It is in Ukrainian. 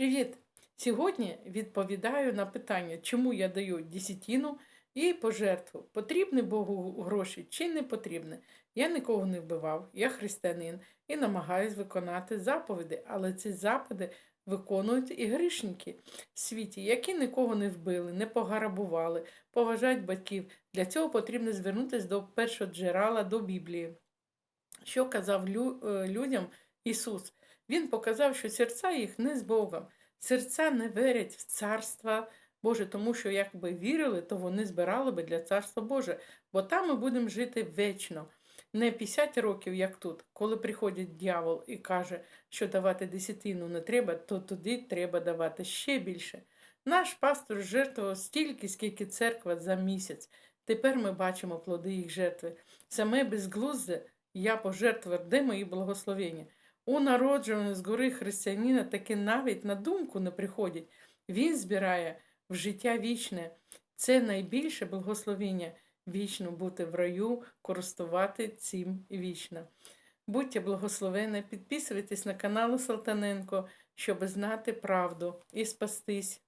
Привіт! Сьогодні відповідаю на питання, чому я даю десятину і пожертву. Потрібні Богу гроші чи не потрібні. Я нікого не вбивав, я християнин і намагаюсь виконати заповіди, але ці заповіди виконують і грішники в світі, які нікого не вбили, не пограбували, поважають батьків. Для цього потрібно звернутися до першого джерела, до Біблії. Що казав е, людям Ісус? Він показав, що серця їх не з Богом. Серця не вірять в Царство Боже, тому що якби вірили, то вони збирали би для Царства Боже, бо там ми будемо жити вечно. Не 50 років, як тут, коли приходить дьявол і каже, що давати десятину не треба, то тоді треба давати ще більше. Наш пастор жертвував стільки, скільки церква за місяць. Тепер ми бачимо плоди їх жертви. Саме безглузде я пожертвував, де мої благословення. У народженого з гори християнина таки навіть на думку не приходять. Він збирає в життя вічне. Це найбільше благословення вічно бути в раю, користувати цим вічно. Будьте благословені, підписуйтесь на канал Салтаненко, щоб знати правду і спастись.